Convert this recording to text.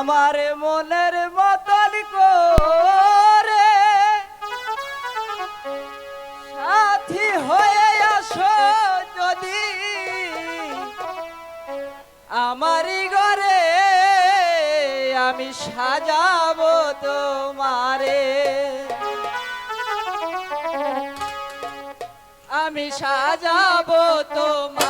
আমার মনের মতন করে। সাথী হয়ে আসো যদি আমারই ঘরে আমি সাজাবো তোমারে। আমি সাজাবো তোমার